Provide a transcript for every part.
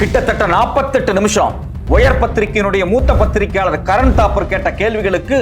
கிட்டத்தட்ட நாற்பத்தெட்டு நிமிஷம். உயர் பத்திரிகையினுடைய மூத்த பத்திரிகையாளர் கரண் தாப்பர் கேட்ட கேள்விகளுக்கு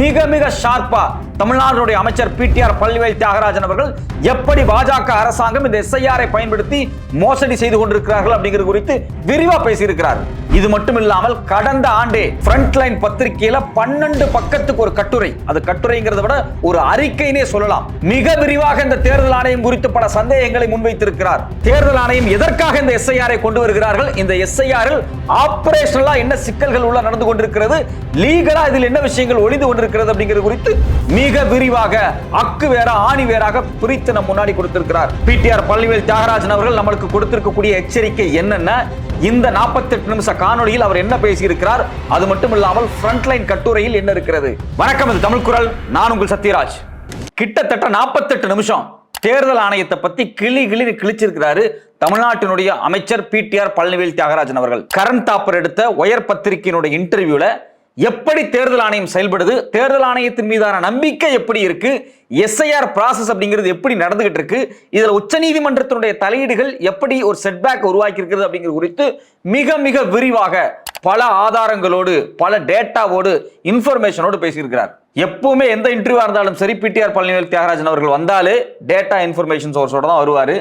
மிக மிக ஷார்ப்பா தமிழ்நாடுடைய அமைச்சர் பிடிஆர் பள்ளிவேல் தியாகராஜன் அவர்கள் எப்படி பாஜக அரசாங்கம் இந்த எஸ்ஐஆரை பயன்படுத்தி மோசடி செய்து கொண்டிருக்கிறார்கள் அப்படிங்கிறது குறித்து விரிவா பேசியிருக்கிறார். இது மட்டும் இல்லாமல் கடந்த ஆண்டே ஃப்ரண்ட் லைன் பத்திரிகையில பன்னெண்டு பக்கத்துக்கு ஒரு கட்டுரை. அது கட்டுரைங்கிறத விட ஒரு அறிக்கைனே சொல்லலாம். மிக விரிவாக இந்த தேர்தல் ஆணையம் குறித்து பல சந்தேகங்களை முன்வைத்திருக்கிறார். தேர்தல் ஆணையம் எதற்காக இந்த எஸ்ஐஆரை கொண்டு வருகிறார்கள்? இந்த எஸ்ஐஆரில் ஆபரேஷனலா என்ன சிக்கல்கள் உள்ள நடந்து கொண்டிருக்கிறது? லீகலா இதில் என்ன விஷயங்கள் ஒளிந்து கொண்டிருக்கிறது அப்படிங்கிறது குறித்து மிக விரிவாக அக்கு வேற ஆணி வேறாக பிரித்து நம் முன்னாடி கொடுத்திருக்கிறார். பிடிஆர் பள்ளிவேல் தியாகராஜன் அவர்கள் நம்மளுக்கு கொடுத்திருக்கக்கூடிய எச்சரிக்கை என்னென்ன? இந்த 48 நிமிஷ காணொலியில் அவர் என்ன பேசியிருக்கிறார்? அது மட்டும் இல்லாமல் ஃப்ரண்ட்லைன் கட்டுரையில் என்ன இருக்கிறது? வணக்கம் இது தமிழ் குரல். நான் உங்கள் சத்யராஜ். கிட்டத்தட்ட 48 நிமிஷம் தேர்தல் ஆணையத்தை பத்தி கிளி கிளி கிழிச்சிருக்கிறாரு தமிழ்நாட்டினுடைய அமைச்சர் பிடிஆர் பழனிவேல் தியாகராஜன் அவர்கள். கரண் தாப்பர் எடுத்த ஒயர் பத்திரிகையினுடைய இன்டர்வியூல எப்படி தேர்தல் ஆணையம் செயல்படுது? தேர்தல் ஆணையத்தின் மீதான நம்பிக்கை எப்படி இருக்கு? எஸ்ஐஆர் ப்ராசஸ் அப்படிங்கிறது எப்படி நடந்துகிட்டு இருக்கு? இதில் உச்சநீதிமன்றத்தினுடைய தலையீடுகள் எப்படி ஒரு செட்பேக் உருவாக்கி இருக்கிறது அப்படிங்கிறது குறித்து மிக மிக விரிவாக பல ஆதாரங்களோடு பல டேட்டாவோடு இன்ஃபர்மேஷனோடு பேசியிருக்கிறார். எப்பவுமே எந்த இன்டர்வியூவா இருந்தாலும் சரி பிடிஆர் பழனிவேல் தியாகராஜன் அவர்கள் வந்தாலே டேட்டா இன்ஃபர்மேஷன் சோர்ஸோட தான் வருவார்.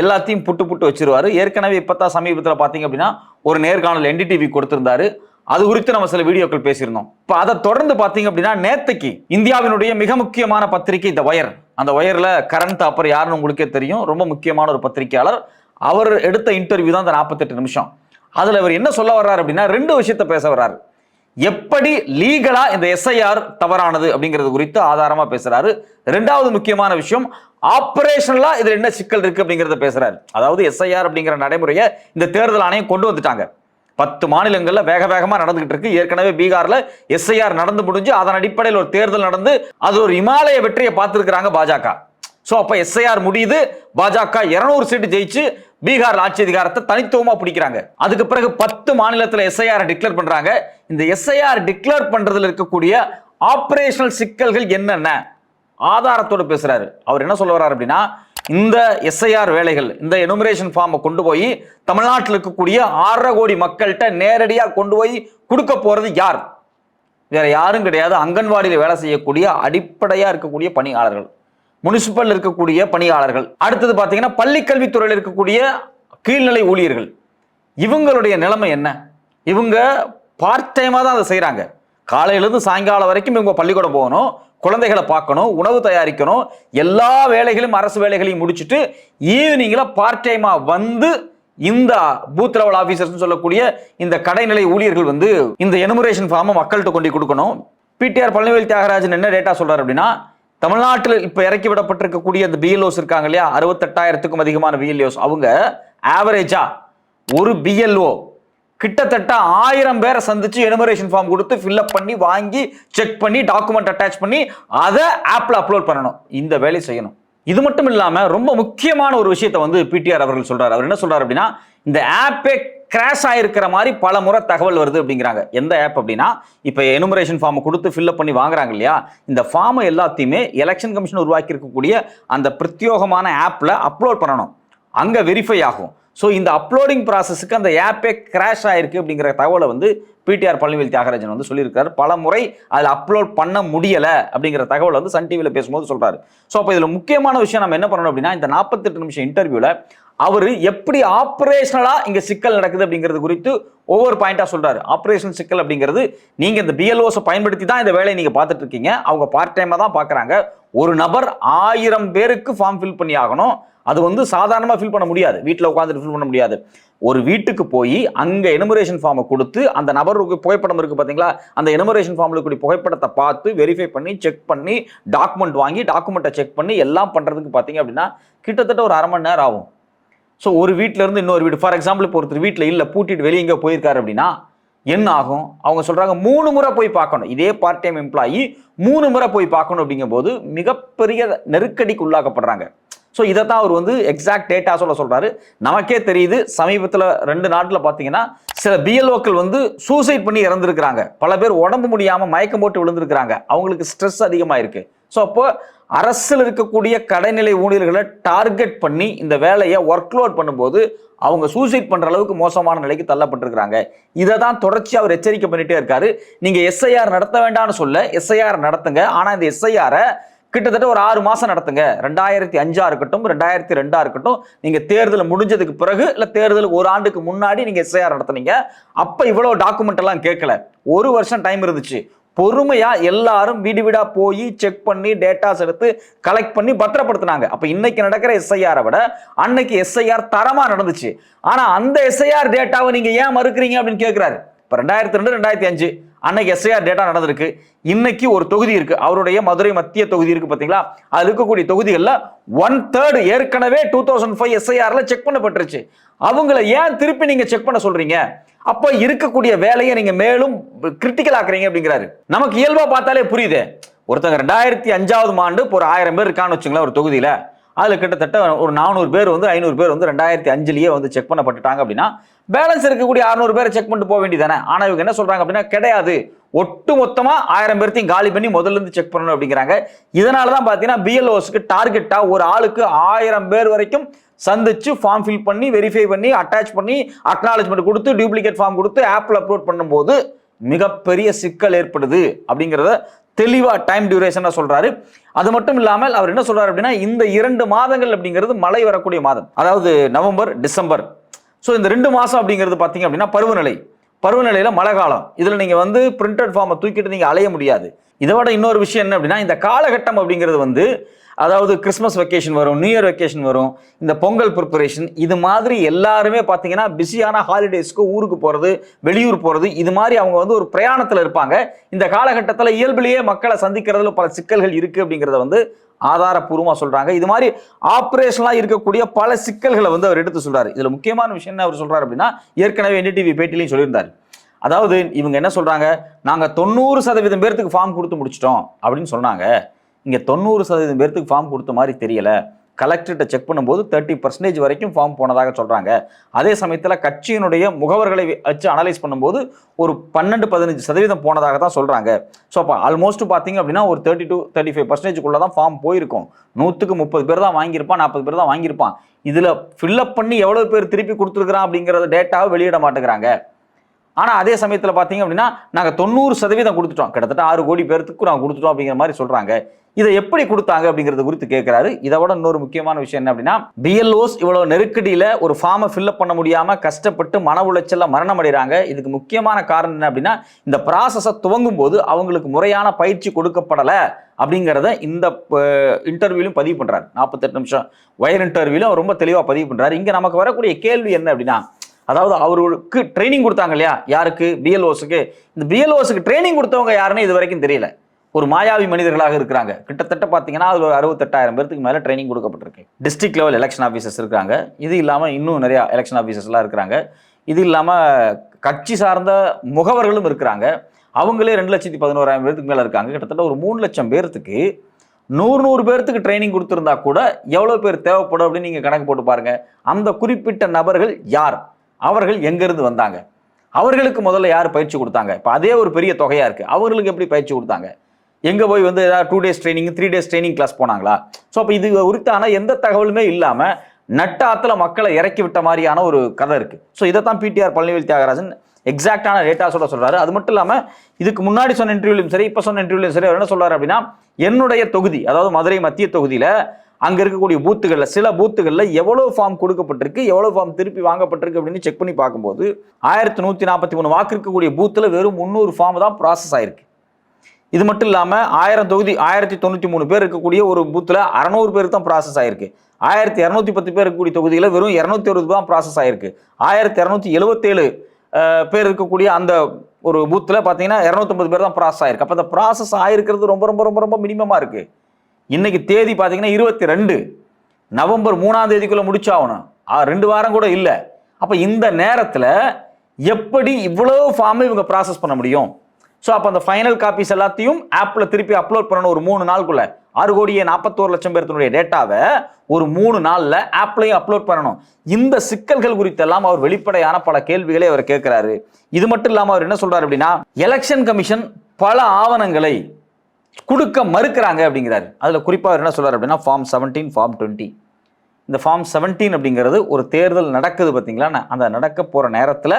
எல்லாத்தையும் புட்டு புட்டு வச்சிருவாரு. ஏற்கனவே இப்பதான் சமீபத்தில் பார்த்தீங்க அப்படின்னா ஒரு நேர்காணல் என்டிடிவி கொடுத்திருந்தாரு. அது குறித்து நம்ம சில வீடியோக்கள் பேசியிருந்தோம். இப்போ அதை தொடர்ந்து பார்த்தீங்க அப்படின்னா நேத்தைக்கு இந்தியாவினுடைய மிக முக்கியமான பத்திரிகை த ஒயர் அந்த ஒயரில் கரண் தாப்பர் யாருன்னு உங்களுக்கே தெரியும். ரொம்ப முக்கியமான ஒரு பத்திரிகையாளர். அவர் எடுத்த இன்டர்வியூ தான் அந்த நாற்பத்தெட்டு நிமிஷம். அதில் அவர் என்ன சொல்ல வர்றாரு அப்படின்னா ரெண்டு விஷயத்த பேச வர்றாரு. எப்படி லீகலா இந்த எஸ்ஐஆர் தவறானது அப்படிங்கிறது குறித்து ஆதாரமா பேசுறாரு. ரெண்டாவது முக்கியமான விஷயம் ஆப்ரேஷனலா இதுல என்ன சிக்கல் இருக்கு அப்படிங்கறத பேசுறாரு. அதாவது எஸ்ஐஆர் அப்படிங்கிற நடைமுறையை இந்த தேர்தல் ஆணையம் கொண்டு வந்துட்டாங்க. பத்து மாநிலங்கள்ல வேக வேகமா நடந்துகிட்டு இருக்கு. ஏற்கனவே பீகார்ல எஸ்ஐஆர் நடந்து முடிஞ்சு அதன் அடிப்படையில் ஒரு தேர்தல் நடந்து அது ஒரு இமாலய வெற்றியை பார்த்துருக்குறாங்க பாஜக. ஸோ அப்போ எஸ்ஐஆர் முடியுது. பாஜக 200 சீட்டு ஜெயிச்சு பீகார் ஆட்சி அதிகாரத்தை தனித்துவமாக பிடிக்கிறாங்க. அதுக்கு பிறகு பத்து மாநிலத்தில் எஸ்ஐஆர் டிக்ளேர் பண்ணுறாங்க இந்த எஸ்ஐஆர் டிக்ளேர் பண்ணுறதுல இருக்கக்கூடிய ஆப்ரேஷனல் சிக்கல்கள் என்னென்ன? ஆதாரத்தோடு பேசுகிறாரு அவர் என்ன சொல்ல வர்றாரு அப்படின்னா இந்த எஸ்ஐஆர் வேலைகள் இந்த எனுமரேஷன் ஃபார்மை கொண்டு போய் தமிழ்நாட்டில் இருக்கக்கூடிய ஆறரை கோடி மக்கள்கிட்ட நேரடியாக கொண்டு போய் கொடுக்க போகிறது யார்? வேற யாரும் கிடையாது. அங்கன்வாடியில் வேலை செய்யக்கூடிய அடிப்படையாக இருக்கக்கூடிய பணியாளர்கள் முனிசிபல் இருக்கக்கூடிய பணியாளர்கள். அடுத்தது பார்த்தீங்கன்னா பள்ளிக்கல்வித்துறையில் இருக்கக்கூடிய கீழ்நிலை ஊழியர்கள். இவங்களுடைய நிலைமை என்ன? இவங்க பார்ட் டைமாக தான் அதை செய்கிறாங்க காலையிலேருந்து சாயங்காலம் வரைக்கும் இவங்க பள்ளிக்கூடம் போகணும் குழந்தைகளை பார்க்கணும் உணவு தயாரிக்கணும் எல்லா வேலைகளையும் அரசு வேலைகளையும் முடிச்சுட்டு ஈவினிங்கில் பார்ட் டைமாக வந்து இந்த பூத் லெவல் ஆஃபீஸர்ஸ் சொல்லக்கூடிய இந்த கடைநிலை ஊழியர்கள் வந்து இந்த எனுமரேஷன் ஃபார்மை மக்கள்கிட்ட கொண்டு கொடுக்கணும். பிடிஆர் பழனிவேல் தியாகராஜன் என்ன டேட்டா சொல்றாரு அப்படின்னா தமிழ்நாட்டில் இப்போ இறக்கி விடப்பட்டிருக்கக்கூடிய அந்த பிஎல்ஓஸ் இருக்காங்க இல்லையா அறுபத்தெட்டாயிரத்துக்கும் அதிகமான பிஎல்ஓஸ் அவங்க ஆவரேஜா ஒரு பிஎல்ஓ கிட்டத்தட்ட ஆயிரம் பேரை சந்திச்சு எனுமரேஷன் ஃபார்ம் கொடுத்து ஃபில்அப் பண்ணி வாங்கி செக் பண்ணி டாக்குமெண்ட் அட்டாச் பண்ணி அதை ஆப்பில் அப்லோட் பண்ணணும். இந்த வேலையை செய்யணும். இது மட்டும் இல்லாமல் ரொம்ப முக்கியமான ஒரு விஷயத்தை வந்து பிடிஆர் அவர்கள் சொல்கிறார் அவர் என்ன சொல்றாரு அப்படின்னா இந்த ஆப்பே கிராஷ் ஆயிருக்கிற மாதிரி பல முறை தகவல் வருது அப்படிங்கிறாங்க. எந்த ஆப் அப்படின்னா இப்போ எனுமரேஷன் ஃபார்மை கொடுத்து ஃபில்அப் பண்ணி வாங்குறாங்க இல்லையா? இந்த ஃபார்மை எல்லாத்தையுமே எலெக்ஷன் கமிஷன் உருவாக்கி இருக்கக்கூடிய அந்த பிரத்யோகமான ஆப்பில் அப்லோட் பண்ணணும். அங்கே வெரிஃபை ஆகும். ஸோ இந்த அப்லோடிங் ப்ராசஸுக்கு அந்த ஆப்பே கிராஷ் ஆயிருக்கு அப்படிங்கிற தகவலை வந்து பிடிஆர் பழனிவேல் தியாகராஜன் வந்து சொல்லியிருக்காரு. பல முறை அதில் அப்லோட் பண்ண முடியலை அப்படிங்கிற தகவலை வந்து சன் டிவியில் பேசும்போது சொல்கிறாரு ஸோ அப்போ இதில் முக்கியமான விஷயம் நம்ம என்ன பண்ணணும் அப்படின்னா இந்த நாற்பத்தெட்டு நிமிஷம் இன்டர்வியூவில் அவர் எப்படி ஆப்ரேஷனலாக இங்கே சிக்கல் நடக்குது அப்படிங்கிறது குறித்து ஒவ்வொரு பாயிண்ட்டாக சொல்கிறார் ஆப்ரேஷன் சிக்கல் அப்படிங்கிறது நீங்கள் இந்த பிஎல்ஓஸை பயன்படுத்தி தான் இந்த வேலையை நீங்கள் பார்த்துட்டு இருக்கீங்க. அவங்க பார்ட் டைமாக தான் பார்க்குறாங்க. ஒரு நபர் ஆயிரம் பேருக்கு ஃபார்ம் ஃபில் பண்ணி ஆகணும். அது வந்து சாதாரணமாக ஃபில் பண்ண முடியாது. வீட்டில் உட்காந்துட்டு ஃபில் பண்ண முடியாது. ஒரு வீட்டுக்கு போய் அங்கே எனுமரேஷன் ஃபார்மை கொடுத்து அந்த நபருக்கு புகைப்படம் இருக்குது பார்த்தீங்களா அந்த எனுமரேஷன் ஃபார்மில் கூடிய புகைப்படத்தை பார்த்து வெரிஃபை பண்ணி செக் பண்ணி டாக்குமெண்ட் வாங்கி டாக்குமெண்ட்டை செக் பண்ணி எல்லாம் பண்ணுறதுக்கு பார்த்தீங்க அப்படின்னா கிட்டத்தட்ட ஒரு அரை மணி நேரம் ஆகும். ஸோ ஒரு வீட்டிலேருந்து இருந்து இன்னொரு வீடு ஃபார் எக்ஸாம்பிள் இப்போ ஒருத்தர் வீட்டில் இல்லை பூட்டிட்டு வெளியே எங்கே போயிருக்காரு அப்படின்னா என்ன ஆகும்? அவங்க சொல்கிறாங்க மூணு முறை போய் பார்க்கணும். இதே பார்ட் டைம் எம்ப்ளாயி மூணு முறை போய் பார்க்கணும் அப்படிங்கும்போது மிகப்பெரிய நெருக்கடிக்கு உள்ளாக்கப்படுறாங்க. ஸோ இதை தான் அவர் வந்து எக்ஸாக்ட் டேட்டா சொல்ல சொல்கிறாரு நமக்கே தெரியுது சமீபத்தில் ரெண்டு நாட்டில் பார்த்தீங்கன்னா சில பிஎல்ஓக்கள் வந்து சூசைட் பண்ணி இறந்துருக்கிறாங்க. பல பேர் உடம்பு முடியாமல் மயக்கம் போட்டு விழுந்திருக்கிறாங்க. அவங்களுக்கு ஸ்ட்ரெஸ் அதிகமாக இருக்குது ஸோ அப்போ அரசில் இருக்கக்கூடிய கடைநிலை ஊழியர்களை டார்கெட் பண்ணி இந்த வேலையை ஒர்க் லோட் பண்ணும்போது அவங்க சூசைட் பண்ணுற அளவுக்கு மோசமான நிலைக்கு தள்ளப்பட்டிருக்கிறாங்க. இதை தான் தொடர்ச்சி அவர் எச்சரிக்கை பண்ணிகிட்டே இருக்காரு. நீங்கள் எஸ்ஐஆர் நடத்த வேண்டாம்னு சொல்ல எஸ்ஐஆர் நடத்துங்க. ஆனால் இந்த எஸ்ஐஆரை கிட்டத்தட்ட ஒரு ஆறு மாசம் நடத்துங்க. ரெண்டாயிரத்தி அஞ்சா இருக்கட்டும் ரெண்டாயிரத்தி ரெண்டா இருக்கட்டும் நீங்க தேர்தல் முடிஞ்சதுக்கு பிறகு இல்ல தேர்தல் ஒரு ஆண்டுக்கு முன்னாடி நீங்க எஸ்ஐஆர் நடத்துனீங்க. அப்ப இவ்வளவு டாக்குமெண்ட் எல்லாம் கேட்கல. ஒரு வருஷம் டைம் இருந்துச்சு. பொறுமையா எல்லாரும் வீடு வீடா போய் செக் பண்ணி டேட்டாஸ் எடுத்து கலெக்ட் பண்ணி பத்திரப்படுத்தினாங்க. அப்ப இன்னைக்கு நடக்கிற எஸ்ஐஆரை விட அன்னைக்கு எஸ்ஐஆர் தரமா நடந்துச்சு. ஆனா அந்த எஸ்ஐஆர் டேட்டாவை நீங்க ஏன் மறுக்கிறீங்க அப்படின்னு கேட்கிறாரு இப்ப ரெண்டாயிரத்தி ரெண்டு ரெண்டாயிரத்தி அஞ்சு. அன்னைக்கு எஸ்ஐஆர் டேட்டா நடந்திருக்கு. இன்னைக்கு ஒரு தொகுதி இருக்கு. அவருடைய மதுரை மத்திய தொகுதி இருக்கு பாத்தீங்களா? அது இருக்கக்கூடிய தொகுதிகளில் ஒன் தேர்ட் ஏற்கனவே டூ தௌசண்ட் ஃபைவ் எஸ்ஐஆர்ல செக் பண்ணப்பட்டுருச்சு. அவங்கள ஏன் திருப்பி நீங்க செக் பண்ண சொல்றீங்க? அப்ப இருக்கக்கூடிய வேலையை நீங்க மேலும் கிரிட்டிக்கல் ஆக்குறீங்க அப்படிங்கிறாரு. நமக்கு இயல்பா பார்த்தாலே புரியுது. ஒருத்தங்க ரெண்டாயிரத்தி அஞ்சாவது ஆண்டு ஒரு ஆயிரம் பேர் இருக்கான்னு வச்சுங்களேன் ஒரு தொகுதியில. அதுல கிட்டத்தட்ட ஒரு நானூறு பேர் வந்து ஐநூறு பேர் வந்து ரெண்டாயிரத்தி அஞ்சுலயே வந்து செக் பண்ணப்பட்டுட்டாங்க அப்படின்னா பேலன்ஸ் இருக்கக்கூடிய அறுநூறு பேரை செக் பண்ணிட்டு போக வேண்டியதானே ஆனால் இவங்க என்ன சொல்றாங்க அப்படின்னா கிடையாது. ஒட்டு மொத்தமாக ஆயிரம் பேர்த்தையும் காலி பண்ணி முதல்ல இருந்து செக் பண்ணணும் அப்படிங்கிறாங்க. இதனால தான் பார்த்தீங்கன்னா பிஎல்ஓஸ்க்கு டார்கெட்டாக ஒரு ஆளுக்கு ஆயிரம் பேர் வரைக்கும் சந்திச்சு ஃபார்ம் ஃபில் பண்ணி வெரிஃபை பண்ணி அட்டாச் பண்ணி அக்னாலஜ்மெண்ட் கொடுத்து டூப்ளிகேட் ஃபார்ம் கொடுத்து ஆப்பில் அப்லோட் பண்ணும்போது மிகப்பெரிய சிக்கல் ஏற்படுது அப்படிங்கிறத தெளிவாக டைம் டியூரேஷனாக சொல்கிறாரு அது மட்டும் இல்லாமல் அவர் என்ன சொல்கிறார் அப்படின்னா இந்த இரண்டு மாதங்கள் அப்படிங்கிறது மழை வரக்கூடிய மாதம். அதாவது நவம்பர் டிசம்பர். ஸோ இந்த ரெண்டு மாதம் அப்படிங்கிறது பார்த்தீங்க அப்படின்னா பருவநிலை. பருவநிலையில் மழை காலம். இதில் நீங்கள் வந்து பிரிண்டட் ஃபார்மை தூக்கிட்டு நீங்கள் அலைய முடியாது. இதை விட இன்னொரு விஷயம் என்ன அப்படின்னா இந்த காலகட்டம் அப்படிங்கிறது வந்து அதாவது கிறிஸ்மஸ் வெக்கேஷன் வரும் நியூ இயர் வெக்கேஷன் வரும் இந்த பொங்கல் ப்ரிப்பரேஷன் இது மாதிரி எல்லாருமே பார்த்தீங்கன்னா பிஸியான ஹாலிடேஸ்க்கு ஊருக்கு போகிறது வெளியூர் போகிறது இது மாதிரி அவங்க வந்து ஒரு பிரயாணத்தில் இருப்பாங்க. இந்த காலகட்டத்தில் இயல்பிலேயே மக்களை சந்திக்கிறதுல பல சிக்கல்கள் இருக்குது அப்படிங்கிறத வந்து ஆதாரப்பூர்வமாக சொல்கிறாங்க இது மாதிரி ஆப்ரேஷனலாக இருக்கக்கூடிய பல சிக்கல்களை வந்து அவர் எடுத்து சொல்கிறார் இதில் முக்கியமான விஷயம் என்ன அவர் சொல்கிறார் அப்படின்னா ஏற்கனவே என்டிடிவி பேட்டிலையும் சொல்லியிருந்தார். அதாவது இவங்க என்ன சொல்கிறாங்க நாங்கள் தொண்ணூறு சதவீதம் பேர்த்துக்கு ஃபார்ம் கொடுத்து முடிச்சிட்டோம் அப்படின்னு சொன்னாங்க. இங்கே தொண்ணூறு சதவீதம் பேர்த்துக்கு ஃபார்ம் கொடுத்த மாதிரி தெரியல. கலெக்டர்கிட்ட செக் பண்ணும்போது தேர்ட்டி பர்சன்டேஜ் வரைக்கும் ஃபார்ம் போனதாக சொல்கிறாங்க அதே சமயத்தில் கட்சியினுடைய முகவர்களை வச்சு அனலைஸ் பண்ணும்போது ஒரு பன்னெண்டு பதினஞ்சு சதவீதம் போனதாக தான் சொல்கிறாங்க ஸோ அப்போ ஆல்மோஸ்ட் பார்த்தீங்க அப்படின்னா ஒரு தேர்ட்டி டூ தேர்ட்டி ஃபைவ் பர்சன்டேஜ்குள்ள தான் ஃபார்ம் போயிருக்கும். நூற்றுக்கு முப்பது பேர் தான் வாங்கியிருப்பான் நாற்பது பேர் தான் வாங்கியிருப்பான். இதில் ஃபில்லப் பண்ணி எவ்வளோ பேர் திருப்பி கொடுத்துருக்குறான் அப்படிங்கிறத டேட்டாவை வெளியிட மாட்டேங்கிறாங்க. ஆனால் அதே சமயத்தில் பார்த்தீங்க அப்படின்னா நாங்கள் தொண்ணூறு சதவீதம் கொடுத்துட்டோம். கிட்டத்தட்ட ஆறு கோடி பேர்த்துக்கு நாங்கள் கொடுத்துட்டோம் அப்படிங்கிற மாதிரி சொல்கிறாங்க இதை எப்படி கொடுத்தாங்க அப்படிங்கிறது குறித்து கேட்குறாரு இதை விட இன்னொரு முக்கியமான விஷயம் என்ன அப்படின்னா பிஎல்ஓஸ் இவ்வளோ நெருக்கடியில் ஒரு ஃபார்மை ஃபில்அப் பண்ண முடியாமல் கஷ்டப்பட்டு மன உளைச்சலில் மரணம் அடைகிறாங்க இதுக்கு முக்கியமான காரணம் என்ன அப்படின்னா இந்த ப்ராசஸை துவங்கும் போது அவங்களுக்கு முறையான பயிற்சி கொடுக்கப்படலை அப்படிங்கிறத இந்த இன்டர்வியூலையும் பதிவு பண்ணுறாரு நாற்பத்தெட்டு நிமிஷம். வயர் இன்டர்வியூலும் ரொம்ப தெளிவாக பதிவு பண்ணுறாரு இங்கே நமக்கு வரக்கூடிய கேள்வி என்ன அப்படின்னா அதாவது அவருக்கு ட்ரைனிங் கொடுத்தாங்க இல்லையா? யாருக்கு? பிஎல்ஓஸுக்கு. இந்த பிஎல்ஓஸுக்கு ட்ரைனிங் கொடுத்தவங்க யாருன்னு இது வரைக்கும் தெரியல. ஒரு மாயாவி மனிதர்களாக இருக்கிறாங்க. கிட்டத்தட்ட பார்த்தீங்கன்னா அதில் ஒரு அறுபத்தெட்டாயிரம் பேருக்கு மேலே ட்ரைனிங் கொடுக்கப்பட்டிருக்கு. டிஸ்ட்ரிக்ட் லெவல் எலெக்ஷன் ஆஃபீஸர்ஸ் இருக்காங்க. இது இல்லாமல் இன்னும் நிறையா எலெக்ஷன் ஆஃபீஸர்ஸ்லாம் இருக்கிறாங்க. இது இல்லாமல் கட்சி சார்ந்த முகவர்களும் இருக்கிறாங்க. அவங்களே ரெண்டு லட்சத்தி பதினோராயிரம் பேருக்கு மேலே இருக்காங்க. கிட்டத்தட்ட ஒரு மூணு லட்சம் பேர்த்துக்கு நூறு நூறு பேர்த்துக்கு ட்ரைனிங் கொடுத்துருந்தா கூட எவ்வளோ பேர் தேவைப்படும் அப்படின்னு நீங்கள் கணக்கு போட்டு பாருங்கள் அந்த குறிப்பிட்ட நபர்கள் யார்? அவர்கள் எங்கேருந்து வந்தாங்க? அவர்களுக்கு முதல்ல யார் பயிற்சி கொடுத்தாங்க? இப்போ அதே ஒரு பெரிய தொகையாக இருக்குது அவர்களுக்கு எப்படி பயிற்சி கொடுத்தாங்க? எங்கே போய் வந்து ஏதாவது two days training three days training class போனாங்களா? ஸோ அப்போ இது உரித்தான எந்த தகவலுமே இல்லாமல் நட்டாத்தில் மக்களை இறக்கி விட்ட மாதிரியான ஒரு கதை இருக்குது ஸோ இதை தான் பிடிஆர் பழனிவேல் தியாகராஜன் எக்ஸாக்டான டேட்டாஸோட சொல்கிறாரு அது மட்டும் இல்லாமல் இதுக்கு முன்னாடி சொன்ன இன்டர்வியூலையும் சரி இப்போ சொன்ன இன்டர்வியூலையும் சரி அவர் என்ன சொல்கிறார் அப்படின்னா என்னுடைய தொகுதி அதாவது மதுரை மத்திய தொகுதியில் அங்கே இருக்கக்கூடிய பூத்துகளில் சில பூத்துகளில் எவ்வளோ ஃபார்ம் கொடுக்கப்பட்டிருக்கு எவ்வளோ ஃபார்ம் திருப்பி வாங்கப்பட்டிருக்கு அப்படின்னு செக் பண்ணி பார்க்கும்போது ஆயிரத்தி நூற்றி நாற்பத்தி மூணு வாக்கு இருக்கக்கூடிய பூத்தில் வெறும் முந்நூறு ஃபார்ம் தான் ப்ராசஸ் ஆயிருக்கு. இது மட்டும் இல்லாமல் ஆயிரம் தொகுதி ஆயிரத்தி தொண்ணூற்றி மூணு பேர் இருக்கக்கூடிய ஒரு பூத்தில் அறநூறு பேர் தான் ப்ராசஸ் ஆயிருக்கு. ஆயிரத்தி இரநூத்தி பத்து பேர் இருக்கக்கூடிய தொகுதியில் வெறும் இரநூத்தி அறுபது தான் ப்ராசஸ் ஆயிருக்கு. ஆயிரத்தி இரநூத்தி எழுபத்தேழு பேர் இருக்கக்கூடிய அந்த ஒரு பூத்தில் பார்த்தீங்கன்னா இரநூத்தம்பது பேர் தான் ப்ராசஸ் ஆயிருக்கு. அப்போ அந்த ப்ராசஸ் ஆயிருக்கிறது ரொம்ப ரொம்ப ரொம்ப ரொம்ப மினிமமாக இருக்குது இன்னைக்கு தேதி பார்த்தீங்கன்னா இருபத்தி ரெண்டு நவம்பர் மூணாம் தேதிக்குள்ளே முடிச்சாகணும். ரெண்டு வாரம் கூட இல்லை. அப்போ இந்த நேரத்தில் எப்படி இவ்வளோ ஃபார்மை இவங்க ப்ராசஸ் பண்ண முடியும்? ஸோ அப்போ அந்த ஃபைனல் காப்பீஸ் எல்லாத்தையும் ஆப்பில் திருப்பி அப்லோட் பண்ணணும் ஒரு மூணு நாளுக்குள்ள. ஆறு கோடியே நாற்பத்தோரு லட்சம் பேர்த்தினுடைய டேட்டாவை ஒரு மூணு நாளில் ஆப்லையும் அப்லோட் பண்ணணும். இந்த சிக்கல்கள் குறித்தெல்லாம் அவர் வெளிப்படையான பல கேள்விகளை அவர் கேட்குறாரு. இது மட்டும் இல்லாமல் அவர் என்ன சொல்கிறார் அப்படின்னா எலெக்ஷன் கமிஷன் பல ஆவணங்களை கொடுக்க மறுக்கிறாங்க அப்படிங்கிறாரு. அதில் குறிப்பாக அவர் என்ன சொல்கிறார் அப்படின்னா ஃபார்ம் செவன்டீன் ஃபார்ம் டுவெண்ட்டி இந்த ஃபார்ம் செவன்டீன் அப்படிங்கிறது ஒரு தேர்தல் நடக்குது பார்த்தீங்களா அந்த நடக்க போகிற நேரத்தில்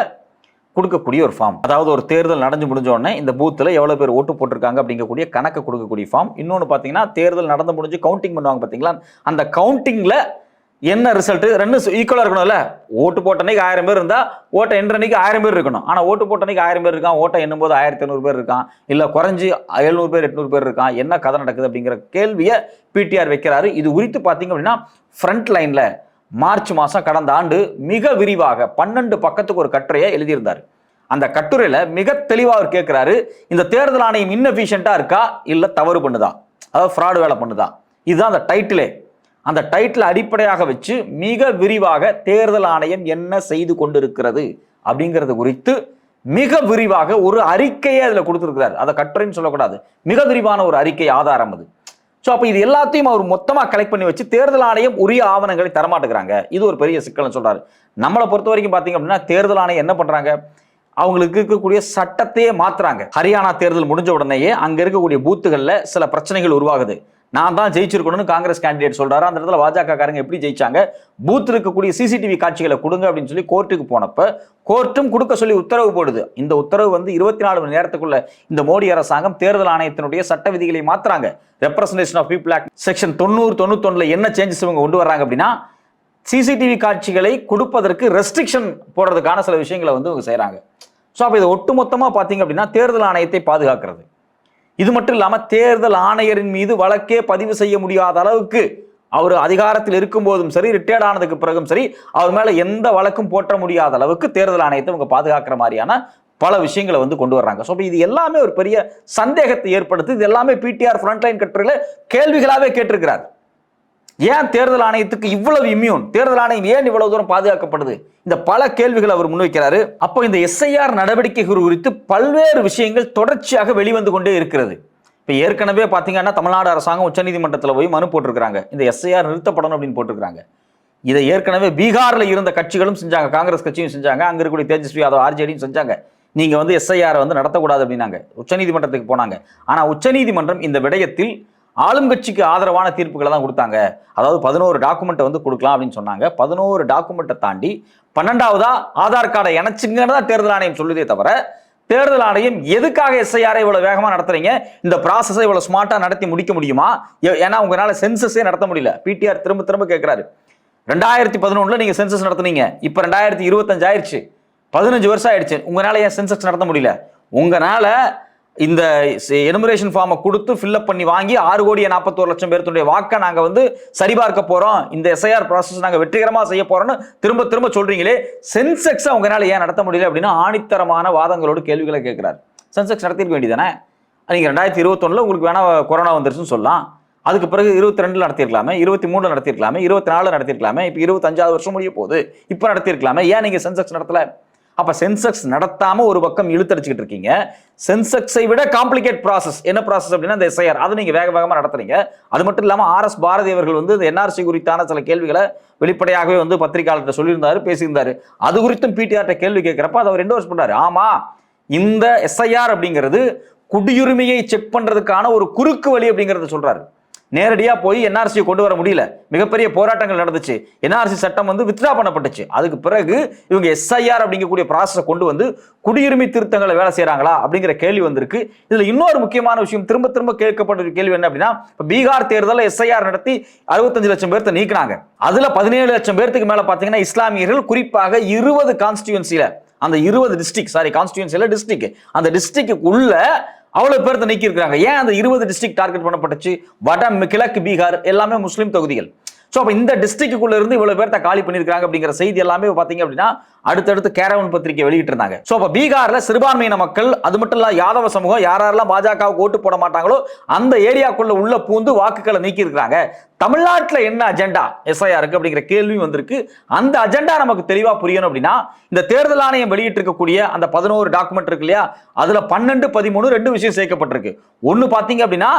கொடுக்கக்கூடிய ஒரு ஃபார்ம் அதாவது ஒரு தேர்தல் நடந்து முடிஞ்சோடனே இந்த பூத்தில் எவ்வளோ பேர் ஓட்டு போட்டிருக்காங்க அப்படிங்கக்கூடிய கணக்கு கொடுக்கக்கூடிய ஃபார்ம் இன்னொன்று பார்த்தீங்கன்னா தேர்தல் நடந்து முடிஞ்சு கவுண்டிங் பண்ணுவாங்க பார்த்தீங்களா அந்த கவுண்டிங்கில் என்ன ரிசல்ட் ரெண்டும் ஈக்குவலாக இருக்கணும்ல? ஓட்டு போட்ட அன்னைக்கு ஆயிரம் பேர் இருந்தால் ஓட்டை எண்ணுற அன்னைக்கு ஆயிரம் பேர் இருக்கணும். ஆனால் ஓட்டு போட்ட அன்னைக்கு ஆயிரம் பேர் இருக்கான் ஓட்டை எண்ணும்போது ஆயிரத்தி ஐநூறு பேர் இருக்கான் இல்லை குறைஞ்சி எழுநூறு பேர் எட்நூறு பேர் இருக்கான் என்ன கதை நடக்குது அப்படிங்கிற கேள்வியை பிடிஆர் வைக்கிறாரு. இது குறித்து பார்த்தீங்க அப்படின்னா ஃப்ரண்ட் லைனில் மார்ச் மாதம் கடந்த ஆண்டு மிக விரிவாக பன்னெண்டு பக்கத்துக்கு ஒரு கட்டுரையை எழுதியிருந்தார். அந்த கட்டுரையில் மிக தெளிவாக அவர் கேட்குறாரு இந்த தேர்தல் ஆணையம் இன்னஃபிஷியண்ட்டாக இருக்கா இல்லை தவறு பண்ணுதா? அதாவது ஃப்ராடு வேலை பண்ணுதா? இதுதான் அந்த டைட்டிலே அந்த டைட்டில் அடிப்படையாக வச்சு மிக விரிவாக தேர்தல் ஆணையம் என்ன செய்து கொண்டிருக்கிறது அப்படிங்கிறது குறித்து மிக விரிவாக ஒரு அறிக்கையை அதில் கொடுத்துருக்கிறார். அதை கட்டுரைன்னு சொல்லக்கூடாது. மிக விரிவான ஒரு அறிக்கை ஆதாரம் அது. ஸோ அப்போ இது எல்லாத்தையும் அவர் மொத்தமாக கலெக்ட் பண்ணி வச்சு தேர்தல் ஆணையம் உரிய ஆவணங்களை தரமாட்டுக்கிறாங்க இது ஒரு பெரிய சிக்கல்னு சொல்கிறார் நம்மளை பொறுத்த வரைக்கும் பார்த்தீங்க அப்படின்னா தேர்தல் ஆணையம் என்ன பண்ணுறாங்க அவங்களுக்கு இருக்கக்கூடிய சட்டத்தையே மாத்துறாங்க. ஹரியானா தேர்தல் முடிஞ்ச உடனேயே அங்க இருக்கக்கூடிய பூத்துகளில் சில பிரச்சனைகள் உருவாகுது. நான் தான் ஜெயிச்சிருக்கணும்னு காங்கிரஸ் கேண்டிடேட் சொல்றாரு. அந்த இடத்துல பாஜக காரங்க எப்படி ஜெயிச்சாங்க? பூத் இருக்கக்கூடிய சிசிடிவி காட்சிகளை கொடுங்க அப்படின்னு சொல்லி கோர்ட்டுக்கு போனப்ப கோர்ட்டும் கொடுக்க சொல்லி உத்தரவு போடுது. இந்த உத்தரவு வந்து இருபத்தி நாலு மணி நேரத்துக்குள்ள இந்த மோடி அரசாங்கம் தேர்தல் ஆணையத்தினுடைய சட்ட விதிகளை மாத்துறாங்க. Representation of people act section தொண்ணூறு தொண்ணூத்தொன்னுல என்ன சேஞ்சஸ் இவங்க கொண்டு வர்றாங்க அப்படின்னா சிசிடிவி காட்சிகளை கொடுப்பதற்கு ரெஸ்ட்ரிக்ஷன் போடுறதுக்கான சில விஷயங்களை வந்து இவங்க செய்கிறாங்க ஸோ அப்போ இது ஒட்டுமொத்தமாக பார்த்தீங்க அப்படின்னா தேர்தல் ஆணையத்தை பாதுகாக்கிறது. இது மட்டும் இல்லாமல் தேர்தல் ஆணையரின் மீது வழக்கே பதிவு செய்ய முடியாத அளவுக்கு அவர் அதிகாரத்தில் இருக்கும் போதும் சரி ரிட்டையர்ட் ஆனதுக்கு பிறகும் சரி அவர் மேலே எந்த வழக்கும் போற்ற முடியாத அளவுக்கு தேர்தல் ஆணையத்தை இவங்க பாதுகாக்கிற மாதிரியான பல விஷயங்களை வந்து கொண்டு வர்றாங்க. ஸோ இது எல்லாமே ஒரு பெரிய சந்தேகத்தை ஏற்படுத்து இது எல்லாமே பிடிஆர் ஃப்ரண்ட்லைன் கட்டுரையில் கேள்விகளாகவே கேட்டிருக்கிறார். ஏன் தேர்தல் ஆணையத்துக்கு இவ்வளவு இம்யூன் தேர்தல் ஆணையம் ஏன் இவ்வளவு தூரம் பாதுகாக்கப்படுது? இந்த பல கேள்விகள் அவர் முன்வைக்கிறாரு. அப்போ இந்த எஸ்ஐஆர் நடவடிக்கைகள் குறித்து பல்வேறு விஷயங்கள் தொடர்ச்சியாக வெளிவந்து கொண்டே இருக்கிறது. இப்போ ஏற்கனவே பார்த்தீங்கன்னா தமிழ்நாடு அரசாங்கம் உச்சநீதிமன்றத்தில் போய் மனு போட்டிருக்கிறாங்க. இந்த எஸ்ஐஆர் நிறுத்தப்படணும் அப்படின்னு போட்டிருக்கிறாங்க. இதை ஏற்கனவே பீகாரில் இருந்த கட்சிகளும் செஞ்சாங்க. காங்கிரஸ் கட்சியும் செஞ்சாங்க. அங்கே இருக்கக்கூடிய தேஜஸ்வி யாதவ் ஆர்ஜேடியும் செஞ்சாங்க. நீங்கள் வந்து எஸ்ஐஆரை வந்து நடத்தக்கூடாது அப்படின்னாங்க. உச்சநீதிமன்றத்துக்கு போனாங்க. ஆனால் உச்சநீதிமன்றம் இந்த விடயத்தில் ஆளும் கட்சிக்கு ஆதரவான தீர்ப்புகளை தான் கொடுத்தாங்க. அதாவது பதினோரு டாக்குமெண்ட்டை வந்து கொடுக்கலாம் அப்படின்னு சொன்னாங்க. பதினோரு டாக்குமெண்ட்டை தாண்டி பன்னெண்டாவதா ஆதார் கார்டை இணைச்சுங்கன்னு தான் தேர்தல் ஆணையம் சொல்லுதே தவிர தேர்தல் ஆணையம் எதுக்காக எஸ்ஐஆரை இவ்வளோ வேகமாக நடத்துறீங்க? இந்த ப்ராசஸை இவ்வளோ ஸ்மார்ட்டாக நடத்தி முடிக்க முடியுமா? ஏ- ஏன்னா உங்களால் சென்சஸே நடத்த முடியல. பிடிஆர் திரும்ப திரும்ப கேட்குறாரு ரெண்டாயிரத்தி பதினொன்றில் நீங்கள் சென்சஸ் நடத்துனீங்க. இப்போ ரெண்டாயிரத்தி இருபத்தஞ்சு ஆயிடுச்சு பதினஞ்சு வருஷம் ஆயிடுச்சு. உங்களால் ஏன் சென்சஸ் நடத்த முடியல? உங்களால இந்த எனுமரேஷன் ஃபார்மை கொடுத்து ஃபில்அப் பண்ணி வாங்கி ஆறு கோடியே நாற்பத்தோரு லட்சம் பேர்த்துடைய வாக்கை நாங்கள் வந்து சரிபார்க்க போகிறோம் இந்த எஸ்ஐஆர் ப்ராசஸ் நாங்கள் வெற்றிகரமாக செய்ய போகிறோம்னு திரும்ப திரும்ப சொல்கிறீங்களே சென்செக்ஸ் அவங்களால ஏன் நடத்த முடியல அப்படின்னா ஆணித்தரமான வாதங்களோடு கேள்விகளை கேட்குறாரு. சென்செக்ஸ் நடத்திருக்க வேண்டியதானே நீங்கள் ரெண்டாயிரத்தி இருபத்தொன்னுல உங்களுக்கு வேணால் கொரோனா வந்துருச்சுன்னு சொல்லலாம். அதுக்கு பிறகு இருபத்தி ரெண்டில் நடத்திருக்கலாமே இருபத்தி மூணில் நடத்திருக்கலாமே இருபத்தி நாலில் நடத்திருக்கலாமே இப்போ இருபத்தஞ்சாவது வருஷம் முடிய போகுது. இப்போ நடத்திருக்கலாமே ஏன் நீங்கள் சென்செக்ஸ் நடத்தல? அப்ப சென்செக்ஸ் நடத்தாம ஒரு பக்கம் இழுத்தடிச்சுக்கிட்டு இருக்கீங்க. சென்செக்ஸை விட காம்ப்ளிகேட் ப்ராசஸ் என்ன ப்ராசஸ் அப்படின்னா இந்த எஸ்ஐஆர் அதை நீங்க வேக வேகமா நடத்துறீங்க. அது மட்டும் இல்லாம ஆர் எஸ் பாரதி அவர்கள் வந்து இந்த என்ஆர்சி குறித்தான சில கேள்விகளை வெளிப்படையாகவே வந்து பத்திரிகையாளர்கிட்ட சொல்லியிருந்தாரு பேசியிருந்தாரு. அது குறித்தும் பிடிஆர்ட்ட கேள்வி கேட்கிறப்ப அதை அவர் என்டோர்ஸ் பண்றாரு ஆமா இந்த எஸ்ஐஆர் அப்படிங்கிறது குடியுரிமையை செக் பண்றதுக்கான ஒரு குறுக்கு வழி அப்படிங்கறத சொல்றாரு. நேரடியாக போய் என்ஆர்சியை கொண்டு வர முடியல. மிகப்பெரிய போராட்டங்கள் நடந்துச்சு. என்ஆர்சி சட்டம் வந்து வித்ரா பண்ணப்பட்டுச்சு. அதுக்கு பிறகு இவங்க எஸ்ஐஆர் அப்படிங்கக்கூடிய ப்ராசஸை கொண்டு வந்து குடியுரிமை திருத்தங்களை வேலை செய்கிறாங்களா அப்படிங்கிற கேள்வி வந்திருக்கு. இதில் இன்னொரு முக்கியமான விஷயம் திரும்ப திரும்ப கேட்கப்பட்ட கேள்வி என்ன அப்படின்னா இப்போ பீகார் தேர்தலில் எஸ்ஐஆர் நடத்தி அறுபத்தஞ்சு லட்சம் பேர்த்த நீக்கினாங்க. அதில் பதினேழு லட்சம் பேர்த்துக்கு மேலே பார்த்தீங்கன்னா இஸ்லாமியர்கள் குறிப்பாக இருபது கான்ஸ்டியூன்சியில் அந்த இருபது டிஸ்ட்ரிக் சாரி கான்ஸ்டியூன்சியில் டிஸ்ட்ரிக் அந்த டிஸ்ட்ரிக்கு உள்ள அவ்வளவு பேர்த்த நீக்கி ஏன் அந்த இருபது டிஸ்ட்ரிக்ட் டார்கெட் பண்ணப்பட்டுச்சு? வட கிழக்கு பீகார் எல்லாமே முஸ்லீம் தொகுதிகள். ஸோ அப்போ இந்த டிஸ்ட்ரிக்டுக்குள்ள இருந்து இவ்வளவு பேர்த்த காலி பண்ணியிருக்காங்க அப்படிங்கிற செய்தி எல்லாமே பார்த்தீங்க அப்படின்னா அடுத்தடுத்து கேரவன் பத்திரிகை வெளியிட்டிருந்தாங்க ஸோ அப்போ பீகார்ல சிறுபான்மையின மக்கள் அது மட்டும் இல்ல யாதவ சமூகம் யார் யாரெல்லாம் பாஜகவுக்கு ஓட்டு போட மாட்டாங்களோ அந்த ஏரியாக்குள்ள உள்ள பூந்து வாக்குகளை நீக்கி இருக்கிறாங்க தமிழ்நாட்டில் என்ன அஜெண்டா எஸ்ஐஆருக்கு அப்படிங்கிற கேள்வி வந்திருக்கு. அந்த அஜெண்டா நமக்கு தெளிவாக புரியணும் அப்படின்னா இந்த தேர்தல் ஆணையம் வெளியிட்டிருக்கக்கூடிய அந்த பதினோரு டாக்குமெண்ட் இருக்கு இல்லையா? அதுல பன்னெண்டு பதிமூணு ரெண்டு விஷயம் சேர்க்கப்பட்டிருக்கு. ஒன்று பார்த்தீங்க அப்படின்னா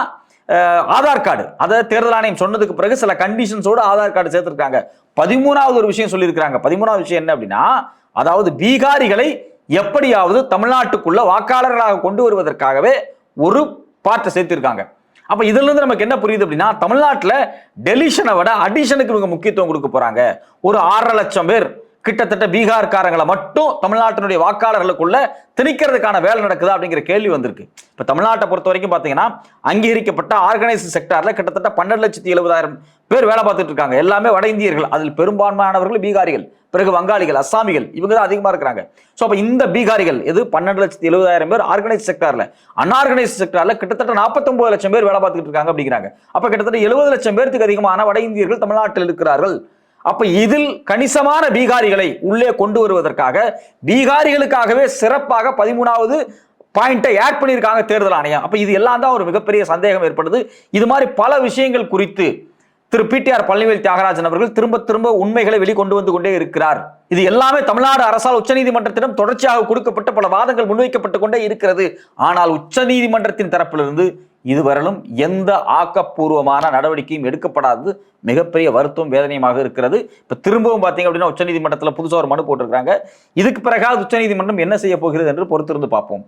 ஆதார் கார்டு. அதை தேர்தல் ஆணையம் சொன்னதுக்கு பிறகு சில கண்டிஷன்ஸோட ஆதார் கார்டு சேர்த்துருக்காங்க. பதிமூணாவது ஒரு விஷயம் சொல்லியிருக்கிறாங்க. பதிமூணாவது விஷயம் என்ன அப்படின்னா அதாவது பீகாரிகளை எப்படியாவது தமிழ்நாட்டுக்குள்ள வாக்காளர்களாக கொண்டு வருவதற்காகவே ஒரு பார்ட்டை சேர்த்திருக்காங்க. அப்ப இதுல இருந்து நமக்கு என்ன புரியுது அப்படின்னா தமிழ்நாட்டுல டெலிஷனை விட அடிஷனுக்கு இவங்க முக்கியத்துவம் கொடுக்க போறாங்க. ஒரு ஆறரை லட்சம் பேர் கிட்டத்தட்ட பீகார்காரங்களை மட்டும் தமிழ்நாட்டினுடைய வாக்காளர்களுக்குள்ள திணிக்கிறதுக்கான வேலை நடக்குதா அப்படிங்கிற கேள்வி வந்திருக்கு. இப்போ தமிழ்நாட்டை பொறுத்த வரைக்கும் பார்த்தீங்கன்னா அங்கீகரிக்கப்பட்ட ஆர்கனைஸ் செக்டாரில் கிட்டத்தட்ட பன்னெண்டு லட்சத்தி எழுபதாயிரம் பேர் வேலை பார்த்துட்டு இருக்காங்க. எல்லாமே வட இந்தியர்கள். அதில் பெரும்பான்மையானவர்கள் பீகாரிகள். பிறகு வங்காளிகள் அஸ்ஸாமிகள் இவங்க தான் அதிகமாக இருக்கிறாங்க. ஸோ அப்போ இந்த பீகாரிகள் இது பன்னெண்டு லட்சத்தி எழுபதாயிரம் பேர் ஆர்கனைஸ் செக்டாரில். அன்ஆர்கனைஸ் செக்டாரில் கிட்டத்தட்ட 49 லட்சம் பேர் வேலை பார்த்துட்டு இருக்காங்க அப்படிங்கிறாங்க. அப்போ கிட்டத்தட்ட எழுபது லட்சம் பேருக்கு அதிகமான வட இந்தியர்கள் தமிழ்நாட்டில் இருக்கிறார்கள். அப்ப இதில் கணிசமான பீகாரிகளை உள்ளே கொண்டு வருவதற்காக பீகாரிகளுக்காகவே சிறப்பாக பதிமூணாவது பாயிண்டை ஆட் பண்ணியிருக்காங்க தேர்தல் ஆணையம். அப்போ இது எல்லாம் தான் ஒரு மிகப்பெரிய சந்தேகம் ஏற்படுது. இது மாதிரி பல விஷயங்கள் குறித்து திரு பிடிஆர் பழனிவேல் தியாகராஜன் அவர்கள் திரும்ப திரும்ப உண்மைகளை வெளிக்கொண்டு வந்து கொண்டே இருக்கிறார். இது எல்லாமே தமிழ்நாடு அரசால் உச்சநீதிமன்றத்திடம் தொடர்ச்சியாக கொடுக்கப்பட்ட பல வாதங்கள் முன்வைக்கப்பட்டு கொண்டே இருக்கிறது. ஆனால் உச்சநீதிமன்றத்தின் தரப்பிலிருந்து இதுவரையிலும் எந்த ஆக்கப்பூர்வமான நடவடிக்கையும் எடுக்கப்படாதது மிகப்பெரிய வருத்தம் வேதனையுமாக இருக்கிறது. இப்ப திரும்பவும் பார்த்தீங்க அப்படின்னா உச்சநீதிமன்றத்தில் புதுசாக ஒரு மனு போட்டிருக்காங்க இதுக்கு பிறகாவது உச்சநீதிமன்றம் என்ன செய்ய போகிறது என்று பொறுத்திருந்து பார்ப்போம்.